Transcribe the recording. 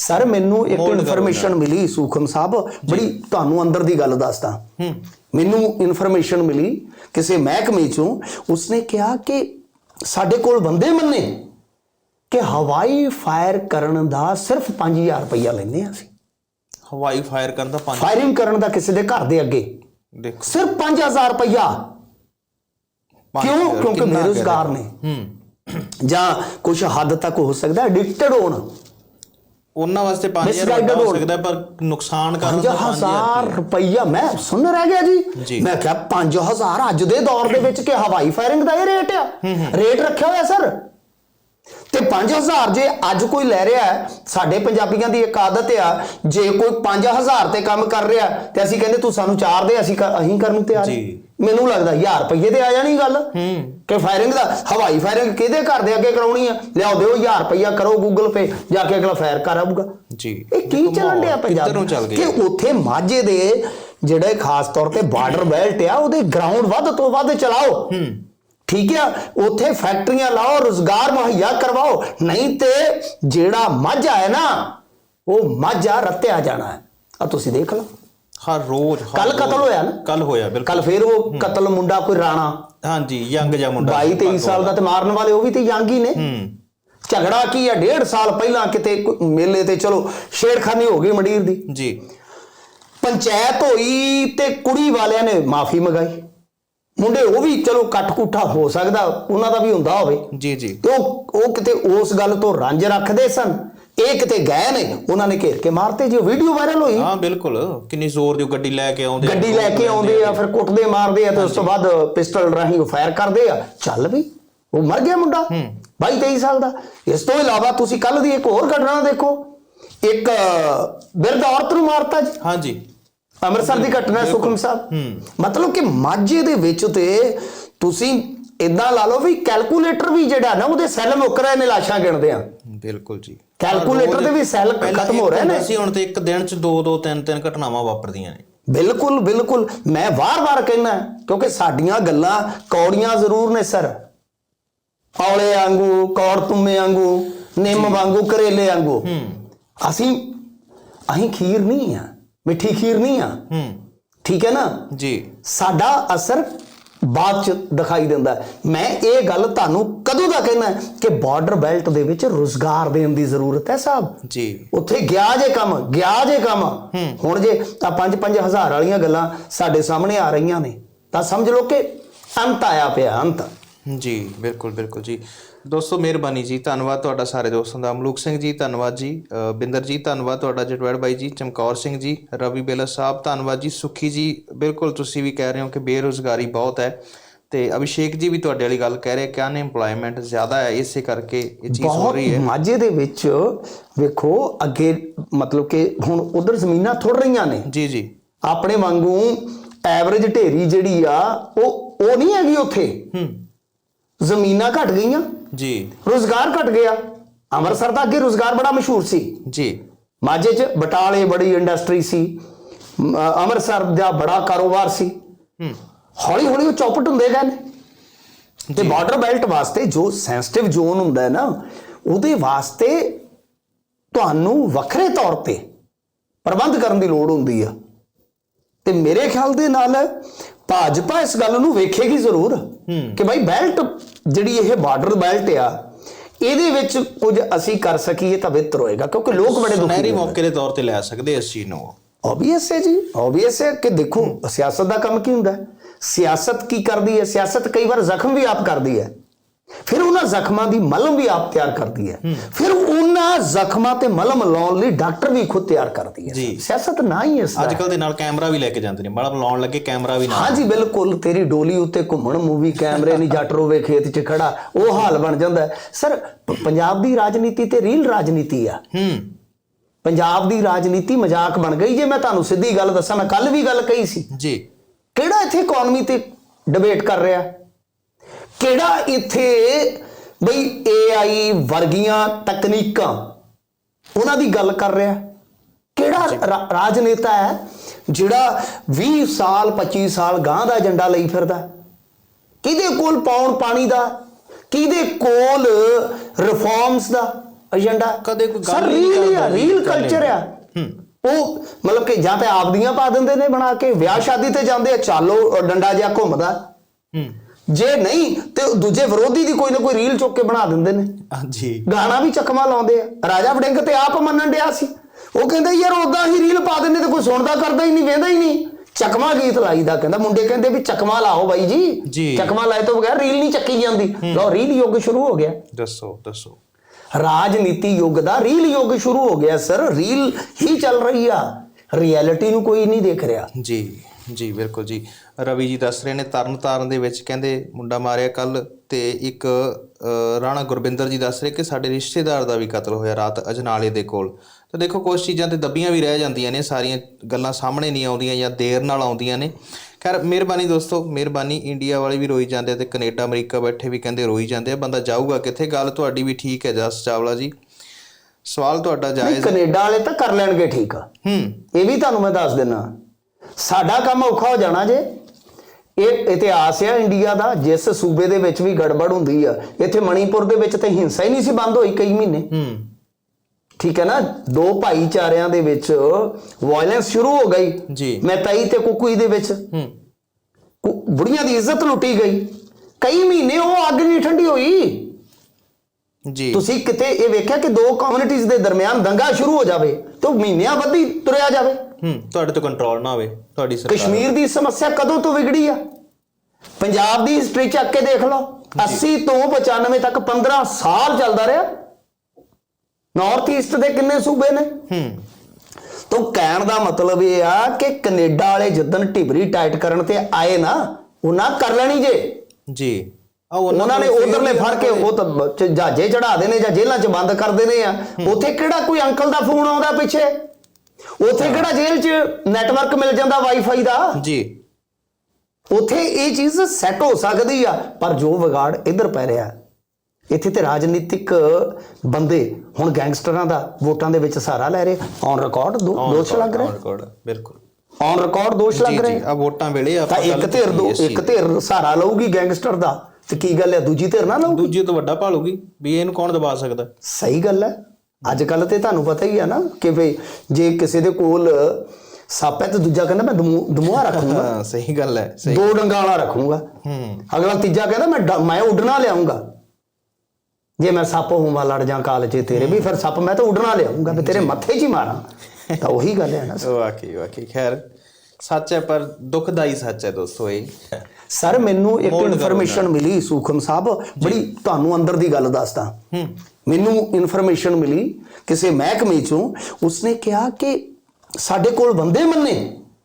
Sir ਮੈਨੂੰ ਇੱਕ information ਮਿਲੀ ਸੂਖਮ ਸਾਹਿਬ। ਬੜੀ ਤੁਹਾਨੂੰ ਅੰਦਰ ਦੀ ਗੱਲ ਦੱਸਦਾ। ਮੈਨੂੰ ਇਨਫੋਰਮੇਸ਼ਨ ਮਿਲੀ ਕਿਸੇ ਮਹਿਕਮੇ ਚੋਂ। ਉਸਨੇ ਕਿਹਾ ਕਿ ਸਾਡੇ ਕੋਲ ਬੰਦੇ ਮੰਨੇ ਕਿ ਹਵਾਈ ਫਾਇਰ ਕਰਨ ਦਾ ਸਿਰਫ 5000 ਰੁਪਇਆ ਲੈਂਦੇ ਹਾਂ ਅਸੀਂ। ਹਵਾਈ ਫਾਇਰ ਕਰਨ ਦਾ ਫਾਇਰਿੰਗ ਕਰਨ ਦਾ ਕਿਸੇ ਦੇ ਘਰ ਦੇ ਅੱਗੇ। ਦੇਖੋ। ਸਿਰਫ 5000 ਰੁਪਇਆ ਕਿਉਂ? ਕਿਉਂਕਿ ਬੇਰੁਜ਼ਗਾਰ ਨੇ। ਜਾਂ ਕੁਝ ਹੱਦ ਤੱਕ ਹੋ ਸਕਦਾ ਐਡਿਕਟਡ ਹੋਣ। ਉਹਨਾਂ ਵਾਸਤੇ 5000 Misguided ਵੱਡਾ ਹੋ। ਸਕਦਾ ਪਰ ਨੁਕਸਾਨ ਕਰਨ ਦਾ 5000 ਰੁਪਇਆ ਮੈਂ ਸੁਣ ਰਹਿ ਗਿਆ। ਜੀ। ਮੈਂ ਕਿਹਾ 5000 ਅੱਜ ਦੇ ਦੌਰ ਦੇ ਵਿੱਚ ਕਿ ਹਵਾਈ ਫਾਇਰਿੰਗ ਦਾ ਇਹ ਰੇਟ ਆ। ਰੇਟ ਰੱਖਿਆ ਹੋਇਆ ਸਰ? ਤੇ 5000 ਜੇ ਅੱਜ ਕੋਈ ਲੈ ਰਿਹਾ ਹੈ ਸਾਡੇ ਪੰਜਾਬੀਆਂ ਦੀ ਇੱਕ ਆਦਤ ਆ ਜੇ ਕੋਈ 5000 ਤੇ ਕੰਮ ਕਰ ਰਿਹਾ ਤੇ ਅਸੀਂ ਕਹਿੰਦੇ ਤੂੰ ਸਾਨੂੰ ਚਾਰ ਦੇ ਅਸੀਂ ਅਸੀਂ ਕਰਨ ਨੂੰ ਤਿਆਰ। ਜੀ। ਮੈਨੂੰ ਲੱਗਦਾ 1000 ਰੁਪਏ ਤੇ ਆ ਜਾਣੀ ਗੱਲ। ਕਿ ਫਾਇਰਿੰਗ ਦਾ ਹਵਾਈ ਫਾਇਰਿੰਗ ਕਿਹਦੇ ਘਰ ਦੇ ਅੱਗੇ ਕਰਾਉਣੀ ਆ? ਲਿਆਓ ਦਿਓ 1000 ਰੁਪਇਆ ਕਰੋ ਗੂਗਲ ਪੇ ਜਾ ਕੇ ਅਗਲਾ ਫਾਇਰ ਕਰ ਆਊਗਾ। ਜੀ। ਇਹ ਕੀ ਚੱਲਣ ਡਿਆ ਪੰਜਾਬ? ਕਿ ਉੱਥੇ ਮਾਝੇ ਦੇ ਜਿਹੜੇ ਖਾਸ ਤੌਰ ਤੇ ਬਾਰਡਰ ਬੈਲਟ ਆ ਉਹਦੇ ਗਰਾਊਂਡ ਵੱਧ ਤੋਂ ਵੱਧ ਚਲਾਓ। ਹੂੰ। ਠੀਕ ਆ? ਉੱਥੇ ਫੈਕਟਰੀਆਂ ਲਾਓ ਰੋਜ਼ਗਾਰ ਮੁਹੱਈਆ ਕਰਵਾਓ। ਨਹੀਂ ਤੇ ਜਿਹੜਾ ਮਾਝਾ ਹੈ ਨਾ ਉਹ ਮਾਝਾ ਰੱਤਿਆ ਜਾਣਾ ਹੈ। ਆ ਤੁਸੀਂ ਦੇਖ ਲਓ। ਹਰ ਰੋਜ਼ ਕੱਲ ਕਤਲ ਹੋਇਆ ਨਾ? ਕੱਲ ਹੋਇਆ ਬਿਲਕੁਲ। ਕੱਲ ਫੇਰ ਉਹ ਕਤਲ ਮੁੰਡਾ ਕੋਈ ਰਾਣਾ। ਹਾਂਜੀ ਯੰਗ ਜਿਹਾ ਮੁੰਡਾ। 22 23 ਸਾਲ ਦਾ ਤੇ ਮਾਰਨ ਵਾਲੇ ਉਹ ਵੀ ਤੇ ਯੰਗ ਹੀ ਨੇ। ਝਗੜਾ ਕੀ ਆ? ਡੇਢ ਸਾਲ ਪਹਿਲਾਂ ਕਿਤੇ ਮੇਲੇ ਤੇ ਚਲੋ ਛੇੜਖਾਨੀ ਹੋ ਗਈ ਮੰਡੀਰ ਦੀ। ਜੀ। ਪੰਚਾਇਤ ਹੋਈ ਤੇ ਕੁੜੀ ਵਾਲਿਆਂ ਨੇ ਮਾਫੀ ਮੰਗਾਈ। ਮੁੰਡੇ ਉਹ ਵੀ ਚਲੋ ਕੱਟ ਕੁੱਠਾ ਹੋ ਸਕਦਾ ਉਹਨਾਂ ਦਾ ਵੀ ਹੁੰਦਾ ਹੋਵੇ। ਜੀ ਜੀ। ਤੇ ਉਹ ਉਹ ਕਿਤੇ ਉਸ ਗੱਲ ਤੋਂ ਰੰਜ ਰੱਖਦੇ ਸਨ ਇਹ ਕਿਤੇ ਗਏ ਨੇ ਉਹਨਾਂ ਨੇ ਘੇਰ ਕੇ ਮਾਰਤੇ। ਜੀ ਵੀਡੀਓ ਵਾਇਰਲ ਹੋਈ ਹਾਂ ਬਿਲਕੁਲ। ਕਿੰਨੀ ਜ਼ੋਰ ਦੀ ਗੱਡੀ ਲੈ ਕੇ ਆਉਂਦੇ ਗੱਡੀ ਲੈ ਕੇ ਆਉਂਦੇ ਆ ਫਿਰ ਕੁੱਟਦੇ ਮਾਰਦੇ ਆ ਤੇ ਉਸ ਤੋਂ ਬਾਅਦ ਪਿਸਟਲ ਰਾਹੀਂ ਫਾਇਰ ਕਰਦੇ ਆ। ਚੱਲ ਵੀ ਉਹ ਮਰ ਗਿਆ ਮੁੰਡਾ 22 23 ਸਾਲ ਦਾ। ਇਸ ਤੋਂ ਇਲਾਵਾ ਤੁਸੀਂ ਕੱਲ ਦੀ ਇੱਕ ਹੋਰ ਘਟਨਾ ਦੇਖੋ। ਇੱਕ ਬਿਰਧ ਔਰਤ ਨੂੰ ਮਾਰਤਾ ਜੀ। ਹਾਂਜੀ। ਅੰਮ੍ਰਿਤਸਰ ਦੀ ਘਟਨਾ ਸੁਖਮ ਸਾਹਿਬ। ਮਤਲਬ ਕਿ ਮਾਝੇ ਦੇ ਵਿੱਚ ਤੇ ਤੁਸੀਂ ਇਦਾਂ ਲਾ ਲਓ ਵੀ ਕੈਲਕੂਲੇਟਰ ਵੀ ਜਿਹੜਾ ਨਾ ਉਹਦੇ ਸੈੱਲ ਮੁੱਕ ਰਹੇ ਨੇ ਲਾਸ਼ਾਂ ਗਿਣਦੇ ਆ। ਬਿਲਕੁਲ ਜੀ। ਕੈਲਕੂਲੇਟਰ ਦੇ ਵੀ ਸੈੱਲ ਖਤਮ ਹੋ ਰਹੇ ਨੇ। ਹੁੰਦਾ ਸੀ ਹੁਣ ਤੇ ਇੱਕ ਦਿਨ ਚ ਦੋ ਦੋ ਤਿੰਨ ਤਿੰਨ ਘਟਨਾਵਾਂ ਵਾਪਰਦੀਆਂ ਨੇ। ਬਿਲਕੁਲ ਬਿਲਕੁਲ। ਮੈਂ ਵਾਰ-ਵਾਰ ਕਹਿਣਾ ਕਿਉਂਕਿ ਸਾਡੀਆਂ ਗੱਲਾਂ ਕੌੜੀਆਂ ਜ਼ਰੂਰ ਨੇ ਸਰ। ਔਲੇ ਵਾਂਗੂ ਕੌੜ ਤੁੰਮੇ ਵਾਂਗੂ ਨਿੰਮ ਵਾਂਗੂ ਕਰੇਲੇ ਵਾਂਗੂ। ਅਸੀਂ ਅਸੀਂ ਖੀਰ ਨਹੀਂ ਆ। ਮਿੱਠੀ ਖੀਰ ਨਹੀਂ ਆ। ਹੂੰ। ਠੀਕ ਹੈ ਨਾ? ਜੀ। ਸਾਡਾ ਅਸਰ ਬਾਅਦ ਚ ਦਿਖਾਈ ਦਿੰਦਾ। ਮੈਂ ਇਹ ਗੱਲ ਤੁਹਾਨੂੰ ਕਦੋਂ ਦਾ ਕਹਿਣਾ ਕਿ ਬਾਰਡਰ ਬੈਲਟ ਦੇ ਵਿੱਚ ਰੋਜ਼ਗਾਰ ਦੇਣ ਦੀ ਜ਼ਰੂਰਤ ਹੈ ਸਾਹਿਬ? ਜੀ। ਉੱਥੇ ਗਿਆ ਜੇ ਕੰਮ ਗਿਆ ਜੇ ਕੰਮ। ਹੁਣ ਜੇ ਤਾਂ 5-5 ਹਜ਼ਾਰ ਵਾਲੀਆਂ ਗੱਲਾਂ ਸਾਡੇ ਸਾਹਮਣੇ ਆ ਰਹੀਆਂ ਨੇ ਤਾਂ ਸਮਝ ਲਓ ਕਿ ਅੰਤ ਆਇਆ ਪਿਆ ਅੰਤ। ਜੀ ਬਿਲਕੁਲ ਬਿਲਕੁਲ ਜੀ। ਦੋਸਤੋ ਮਿਹਰਬਾਨੀ ਜੀ ਧੰਨਵਾਦ ਤੁਹਾਡਾ ਸਾਰੇ ਦੋਸਤਾਂ ਦਾ। ਅਮਲੂਕ ਸਿੰਘ ਜੀ ਧੰਨਵਾਦ ਜੀ। ਬਿੰਦਰ ਜੀ ਧੰਨਵਾਦ ਤੁਹਾਡਾ ਜਟਵੜ ਬਾਈ ਜੀ ਚਮਕੌਰ ਸਿੰਘ ਜੀ ਰਵੀ ਬੇਲਾ ਸਾਹਿਬ ਧੰਨਵਾਦ ਜੀ। ਸੁਖੀ ਜੀ ਬਿਲਕੁਲ ਤੁਸੀਂ ਵੀ ਕਹਿ ਰਹੇ ਹੋ ਕਿ ਬੇਰੁਜ਼ਗਾਰੀ ਬਹੁਤ ਹੈ ਤੇ ਅਭਿਸ਼ੇਕ ਜੀ ਵੀ ਤੁਹਾਡੇ ਵਾਲੀ ਗੱਲ ਕਹਿ ਰਹੇ ਕਿ ਅਨਐਮਪਲੋਇਮੈਂਟ ਜ਼ਿਆਦਾ ਹੈ ਇਸੇ ਕਰਕੇ ਇਹ ਚੀਜ਼ ਹੋ ਰਹੀ ਹੈ। ਮਾਝੇ ਦੇ ਵਿੱਚ ਵੇਖੋ ਅੱਗੇ ਮਤਲਬ ਕਿ ਹੁਣ ਉਧਰ ਜ਼ਮੀਨਾਂ ਥੋੜ ਰਹੀਆਂ ਨੇ। ਜੀ ਜੀ। ਆਪਣੇ ਵਾਂਗੂ ਐਵਰੇਜ ਢੇਰੀ ਜਿਹੜੀ ਆ ਉਹ ਉਹ ਨਹੀਂ ਹੈਗੀ ਉੱਥੇ। ਹੂੰ। ਜ਼ਮੀਨਾਂ ਘਟ ਗਈਆਂ। ਜੀ। ਰੋਜ਼ਗਾਰ ਘਟ ਗਿਆ। ਅੰਮ੍ਰਿਤਸਰ ਦਾ ਅੱਗੇ ਰੋਜ਼ਗਾਰ ਬੜਾ ਮਸ਼ਹੂਰ ਸੀ। ਜੀ। ਮਾਝੇ 'ਚ ਬਟਾਲੇ ਬੜੀ ਇੰਡਸਟਰੀ ਸੀ। ਅੰਮ੍ਰਿਤਸਰ ਦਾ ਬੜਾ ਕਾਰੋਬਾਰ ਸੀ। ਹੌਲੀ ਹੌਲੀ ਉਹ ਚੌਪਟ ਹੁੰਦੇ ਗਏ ਨੇ। ਤੇ ਬਾਰਡਰ ਬੈਲਟ ਵਾਸਤੇ ਜੋ ਸੈਂਸਿਟਿਵ ਜ਼ੋਨ ਹੁੰਦਾ ਹੈ ਨਾ ਉਹਦੇ ਵਾਸਤੇ ਤੁਹਾਨੂੰ ਵੱਖਰੇ ਤੌਰ ਤੇ ਪ੍ਰਬੰਧ ਕਰਨ ਦੀ ਲੋੜ ਹੁੰਦੀ ਆ। ਤੇ ਮੇਰੇ ਖਿਆਲ ਦੇ ਨਾਲ ਭਾਜਪਾ ਇਸ ਗੱਲ ਨੂੰ ਵੇਖੇਗੀ ਜ਼ਰੂਰ। ਕਿ ਭਾਈ ਬੈਲਟ ਜਿਹੜੀ ਇਹ ਬਾਰਡਰ ਬੈਲਟ ਆ ਇਹਦੇ ਵਿੱਚ ਕੁਝ ਅਸੀਂ ਕਰ ਸਕੀਏ ਤਾਂ ਬਿਹਤਰ ਹੋਏਗਾ ਕਿਉਂਕਿ ਲੋਕ ਬੜੇ ਦੁਖੀ ਸੁਨਹਿਰੀ ਨੇ। ਮੌਕੇ ਦੇ ਤੌਰ ਤੇ ਲੈ ਸਕਦੇ ਇਸ ਚੀਜ਼ ਨੂੰ। ਆਬਵੀਅਸ ਹੈ ਜੀ ਆਬਵੀਅਸ ਹੈ ਕਿ ਦੇਖੋ ਸਿਆਸਤ ਦਾ ਕੰਮ ਕੀ ਹੁੰਦਾ? ਸਿਆਸਤ ਕੀ ਕਰਦੀ ਹੈ? ਸਿਆਸਤ ਕਈ ਵਾਰ ਜ਼ਖਮ ਵੀ ਆਪ ਕਰਦੀ ਹੈ। ਫਿਰ ਉਹਨਾਂ ਜ਼ਖਮਾਂ ਦੀ ਮਲਮ ਵੀ ਆਪ ਤਿਆਰ ਕਰਦੀ ਹੈ। ਫਿਰ ਉਹਨਾਂ ਜ਼ਖਮਾਂ ਤੇ ਮਲਮ ਲਾਉਣ ਲਈ ਡਾਕਟਰ ਵੀ ਖੁਦ ਤਿਆਰ ਕਰਦੀ ਹੈ। ਸਿਆਸਤ ਨਾ ਹੀ ਇਸ ਦਾ ਅੱਜ ਕੱਲ ਦੇ ਨਾਲ ਕੈਮਰਾ ਵੀ ਲੈ ਕੇ ਜਾਂਦੇ ਨੇ। ਬੜਾ ਲਾਉਣ ਲੱਗੇ ਕੈਮਰਾ ਵੀ ਨਾਲ। ਹਾਂਜੀ ਬਿਲਕੁਲ। ਤੇਰੀ ਡੋਲੀ ਉੱਤੇ ਘੁੰਮਣ ਮੂਵੀ ਕੈਮਰੇ ਨਹੀਂ ਜੱਟ ਰੋਵੇ ਖੇਤ 'ਚ ਖੜਾ ਉਹ ਹਾਲ ਬਣ ਜਾਂਦਾ ਸਰ ਪੰਜਾਬ ਦੀ ਰਾਜਨੀਤੀ ਤੇ ਰੀਲ ਰਾਜਨੀਤੀ ਆ। ਹੂੰ। ਪੰਜਾਬ ਦੀ ਰਾਜਨੀਤੀ ਮਜ਼ਾਕ ਬਣ ਗਈ ਜੇ ਮੈਂ ਤੁਹਾਨੂੰ ਸਿੱਧੀ ਗੱਲ ਦੱਸਾਂ। ਮੈਂ ਕੱਲ ਵੀ ਗੱਲ ਕਹੀ ਸੀ। ਜੀ। ਕਿਹੜਾ ਇੱਥੇ ਇਕਨੋਮੀ ਤੇ ਡਿਬੇਟ ਕਰ ਰਿਹਾ? ਕਿਹੜਾ ਇੱਥੇ ਬਈ AI ਵਰਗੀਆਂ ਤਕਨੀਕਾਂ? ਉਹਨਾਂ ਦੀ ਗੱਲ ਕਰ ਰਿਹਾ। ਕਿਹੜਾ ਰਾਜਨੇਤਾ ਹੈ ਜਿਹੜਾ 20 ਸਾਲ 25 ਸਾਲ ਗਾਂ ਦਾ ਏਜੰਡਾ ਲਈ ਫਿਰਦਾ? ਕਿਹਦੇ ਕੋਲ ਪੌਣ ਪਾਣੀ ਦਾ? ਕਿਹਦੇ ਕੋਲ ਰਿਫਾਰਮਸ ਦਾ ਏਜੰਡਾ? ਕਦੇ ਕੋਈ ਗੱਲ ਨਹੀਂ ਕਰਦਾ ਰੀਲ ਕਲਚਰ ਆ। ਉਹ ਮਤਲਬ ਕਿ ਜਾਂ ਤੇ ਆਪਦੀਆਂ ਪਾ ਦਿੰਦੇ ਨੇ ਬਣਾ ਕੇ ਵਿਆਹ ਸ਼ਾਦੀ ਤੇ ਜਾਂਦੇ ਆ ਚਾਲੋ ਡੰਡਾ ਜਿਹਾ ਘੁੰਮਦਾ। ਹੂੰ। ਜੇ ਨਹੀਂ ਤੇ ਦੂਜੇ ਵਿਰੋਧੀ ਦੀ ਕੋਈ ਨਾ ਕੋਈ ਰੀਲ ਚੁੱਕ ਕੇ ਬਣਾ ਦਿੰਦੇ ਨੇ। ਹਾਂਜੀ ਗਾਣਾ ਵੀ ਚੱਕਮਾ ਲਾਉਂਦੇ ਆ। ਰਾਜਾ ਵੜਿੰਗ ਤੇ ਆਪ ਮੰਨਣ ਡਿਆ ਸੀ। ਉਹ ਕਹਿੰਦਾ ਯਾਰ ਉਦਾਂ ਹੀ ਰੀਲ ਪਾ ਦਿੰਦੇ ਤੇ ਕੋਈ ਸੁਣਦਾ ਕਰਦਾ ਹੀ ਨਹੀਂ ਵੇਂਦਾ ਹੀ ਨਹੀਂ। ਚਕਮਾ ਗੀਤ ਲਾਈਦਾ ਕਹਿੰਦਾ। ਮੁੰਡੇ ਕਹਿੰਦੇ ਵੀ ਚਕਮਾ ਲਾਓ ਬਾਈ ਜੀ। ਚਕਮਾ ਲਾਏ ਤੋਂ ਬਗੈਰ ਰੀਲ ਨਹੀਂ ਚੱਕੀ ਜਾਂਦੀ। ਲਓ ਰੀਲ ਯੁੱਗ ਸ਼ੁਰੂ ਹੋ ਗਿਆ। ਦੱਸੋ ਦੱਸੋ। ਰਾਜਨੀਤੀ ਯੁੱਗ ਦਾ ਰੀਲ ਯੁੱਗ ਸ਼ੁਰੂ ਹੋ ਗਿਆ ਸਰ। ਰੀਲ ਹੀ ਚੱਲ ਰਹੀ ਆ। ਰਿਐਲਿਟੀ ਨੂੰ ਕੋਈ ਨਹੀਂ ਦੇਖ ਰਿਹਾ। ਜੀ ਜੀ, ਬਿਲਕੁਲ ਜੀ। ਰਵੀ ਜੀ ਦੱਸ ਰਹੇ ਨੇ ਤਰਨ ਤਾਰਨ ਦੇ ਵਿੱਚ ਕਹਿੰਦੇ ਮੁੰਡਾ ਮਾਰਿਆ ਕੱਲ ਤੇ ਇੱਕ ਰਾਣਾ ਗੁਰਬਿੰਦਰ ਜੀ ਦੱਸ ਰਹੇ ਕਿ ਸਾਡੇ ਰਿਸ਼ਤੇਦਾਰ ਦਾ ਵੀ ਕਤਲ ਹੋਇਆ ਰਾਤ ਅਜਨਾਲੇ ਦੇ ਕੋਲ। ਤਾਂ ਦੇਖੋ ਕੁਝ ਚੀਜ਼ਾਂ ਤੇ ਦੱਬੀਆਂ ਵੀ ਰਹਿ ਜਾਂਦੀਆਂ ਨੇ, ਸਾਰੀਆਂ ਗੱਲਾਂ ਸਾਹਮਣੇ ਨਹੀਂ ਆਉਂਦੀਆਂ ਜਾਂ ਦੇਰ ਨਾਲ ਆਉਂਦੀਆਂ ਨੇ। ਖੈਰ, ਮਿਹਰਬਾਨੀ ਦੋਸਤੋ, ਮਿਹਰਬਾਨੀ। ਇੰਡੀਆ ਵਾਲੇ ਵੀ ਰੋਈ ਜਾਂਦੇ ਆ ਤੇ ਕੈਨੇਡਾ, ਅਮਰੀਕਾ ਬੈਠੇ ਵੀ ਕਹਿੰਦੇ ਰੋਈ ਜਾਂਦੇ ਆ, ਬੰਦਾ ਜਾਊਗਾ ਕਿੱਥੇ? ਗੱਲ ਤੁਹਾਡੀ ਵੀ ਠੀਕ ਹੈ, ਜਸ ਚਾਵਲਾ ਜੀ। ਸਵਾਲ ਤੁਹਾਡਾ ਜਾਇਜ਼ ਹੈ। ਕੈਨੇਡਾ ਵਾਲੇ ਤਾਂ ਕਰ ਲੈਣਗੇ ਠੀਕ। ਹੂੰ। ਇਹ ਵੀ ਤੁਹਾਨੂੰ ਮੈਂ ਦੱਸ ਦਿੰਨਾ। ਸਾਡਾ ਕੰਮ ਔਖਾ ਹੋ ਜਾਣਾ ਜੇ। ਇਹ ਇਤਿਹਾਸ ਆ ਇੰਡੀਆ ਦਾ ਜਿਸ ਸੂਬੇ ਦੇ ਵਿੱਚ ਵੀ ਗੜਬੜ ਹੁੰਦੀ ਆ। ਇੱਥੇ ਮਣੀਪੁਰ ਦੇ ਵਿੱਚ ਤੇ ਹਿੰਸਾ ਹੀ ਨਹੀਂ ਸੀ ਬੰਦ ਹੋਈ ਕਈ ਮਹੀਨੇ। ਹੂੰ। ਠੀਕ ਹੈ ਨਾ? ਦੋ ਭਾਈਚਾਰਿਆਂ ਦੇ ਵਿੱਚ ਵਾਇਲੈਂਸ ਸ਼ੁਰੂ ਹੋ ਗਈ। ਜੀ। ਮੈਤਾਈ ਤੇ ਕੁਕੂਈ ਦੇ ਵਿੱਚ। ਹੂੰ। ਬੁੜੀਆਂ ਦੀ ਇੱਜ਼ਤ ਲੁੱਟੀ ਗਈ। ਕਈ ਮਹੀਨੇ ਉਹ ਅੱਗ ਨਹੀਂ ਠੰਡੀ ਹੋਈ। ਜੀ। ਤੁਸੀਂ ਕਿਤੇ ਇਹ ਵੇਖਿਆ ਕਿ ਦੋ ਕਮਿਊਨਿਟੀਜ਼ ਦੇ ਦਰਮਿਆਨ ਦੰਗਾ ਸ਼ੁਰੂ ਹੋ ਜਾਵੇ ਤੇ ਮਹੀਨਿਆਂ ਬੱਧੀ ਤੁਰਿਆ ਜਾਵੇ? ਹੂੰ ਤੁਹਾਡੇ ਤੋਂ ਕੰਟਰੋਲ ਨਾ ਹੋਵੇ ਤੁਹਾਡੀ ਸਰਕਾਰ ਕਸ਼ਮੀਰ ਦੀ ਸਮੱਸਿਆ ਕਦੋਂ ਤੋਂ ਵਿਗੜੀ ਆ? ਪੰਜਾਬ ਦੀ ਹਿਸਟਰੀ ਚੱਕ ਕੇ ਦੇਖ ਲਓ 80 ਤੋਂ 95 ਤੱਕ 15 ਸਾਲ ਚੱਲਦਾ ਰਿਹਾ। ਨਾਰਥ ਈਸਟ ਦੇ ਕਿੰਨੇ ਸੂਬੇ ਨੇ? ਹੂੰ। ਤੋਂ ਕਹਿਣ ਦਾ ਮਤਲਬ ਇਹ ਆ ਕਿ ਕੈਨੇਡਾ ਵਾਲੇ ਜਦੋਂ ਢਿਬਰੀ ਟਾਈਟ ਕਰਨ ਤੇ ਆਏ ਨਾ ਉਹਨਾਂ ਕਰ ਲੈਣੀ ਜੇ। ਜੀ। ਉਹਨਾਂ ਨੇ ਉਧਰਲੇ ਫੜ ਕੇ ਉਹ ਤਾਂ ਜਹਾਜ਼ੇ ਚੜਾਦੇ ਨੇ ਜਾਂ ਜੇਲ੍ਹਾਂ 'ਚ ਬੰਦ ਕਰਦੇ ਨੇ ਆ। ਉੱਥੇ ਕਿਹੜਾ ਕੋਈ ਅੰਕਲ ਦਾ ਫੋਨ ਆਉਂਦਾ ਪਿੱਛੇ? ਉੱਥੇ ਕਿਹੜਾ ਜੇਲ੍ਹ 'ਚ ਨੈਟਵਰਕ ਮਿਲ ਜਾਂਦਾ ਵਾਈਫਾਈ ਦਾ? ਜੀ। ਉੱਥੇ ਇਹ ਚੀਜ਼ ਸੈੱਟ ਹੋ ਸਕਦੀ ਆ ਪਰ ਜੋ ਵਿਗਾੜ ਇੱਧਰ ਪੈ ਰਿਹਾ। ਇੱਥੇ ਤੇ ਰਾਜਨੀਤਿਕ ਬੰਦੇ ਹੁਣ ਗੈਂਗਸਟਰਾਂ ਦਾ ਵੋਟਾਂ ਦੇ ਵਿੱਚ ਸਹਾਰਾ ਲੈ ਰਹੇ। ਔਨ ਰਿਕਾਰਡ ਦੋਸ਼ ਲੱਗ ਰਿਹਾ। ਰਿਕਾਰਡ ਬਿਲਕੁਲ। ਔਨ ਰਿਕਾਰਡ ਦੋਸ਼ ਲੱਗ ਜੀ ਰਹੇ। ਆ ਵੋਟਾਂ ਵੇਲੇ ਆਪਾਂ ਤਾਂ ਇੱਕ ਧਿਰ ਦੋ ਇੱਕ। ਧਿਰ ਸਹਾਰਾ ਲਊਗੀ ਗੈਂਗਸਟਰ ਦਾ। ਤੇ ਕੀ ਗੱਲ ਹੈ ਦੂਜੀ ਧਿਰ ਨਾ ਲਊਗੀ? ਦੂਜੀ ਤੋਂ ਵੱਡਾ ਭਾਲੂਗੀ ਵੀ ਇਹਨੂੰ ਕੌਣ ਦਬਾ ਸਕਦਾ? ਸਹੀ ਗੱਲ ਹੈ ਅੱਜ ਕੱਲ ਤੇ ਤੁਹਾਨੂੰ ਪਤਾ ਹੀ ਆ ਨਾ ਕਿ ਭਈ ਜੇ ਕਿਸੇ ਦੇ ਕੋਲ ਸੱਪ ਹੈ ਤੇ ਦੂਜਾ ਕਹਿੰਦਾ ਮੈਂ ਦਮੂ- ਦਮੂਹਾ ਰੱਖੂੰਗਾ। ਹਾਂ ਸਹੀ ਗੱਲ ਹੈ ਸਹੀ। ਦੋ ਡੰਗਾਂ ਵਾਲਾ ਰੱਖੂੰਗਾ। ਹੂੰ। ਅਗਲਾ ਤੀਜਾ ਕਹਿੰਦਾ ਮੈਂ ਮੈਂ ਉੱਡਣਾ ਲਿਆਉਂਗਾ ਜੇ ਮੈਂ ਸੱਪ ਹੋਵਾਂ ਲੜ ਜਾਂ ਕਾਲ 'ਚ ਤੇਰੇ ਵੀ ਫਿਰ ਸੱਪ ਮੈਂ ਤਾਂ ਉੱਡਣਾ ਲਿਆਉਂਗਾ ਵੀ ਤੇਰੇ ਮੱਥੇ 'ਚ ਹੀ ਮਾਰਾਂ। ਤਾਂ ਉਹੀ ਗੱਲ ਹੈ ਨਾ। ਵਾਕਈ ਵਾਕਈ। ਖੈਰ ਸੱਚ ਹੈ ਪਰ ਦੁਖਦਾਈ ਸੱਚ ਹੈ ਦੋਸਤੋ ਇਹ। ਸਰ ਮੈਨੂੰ ਇੱਕ ਇਨਫੋਰਮੇਸ਼ਨ ਮਿਲੀ ਸੂਖਮ ਸਾਹਿਬ ਬੜੀ ਤੁਹਾਨੂੰ ਅੰਦਰ ਦੀ ਗੱਲ ਦੱਸਦਾ। ਮੈਨੂੰ ਇਨਫੋਰਮੇਸ਼ਨ ਮਿਲੀ ਕਿਸੇ ਮਹਿਕਮੇ ਚੋਂ ਉਸਨੇ ਕਿਹਾ ਕਿ ਸਾਡੇ ਕੋਲ ਬੰਦੇ ਮੰਨੇ।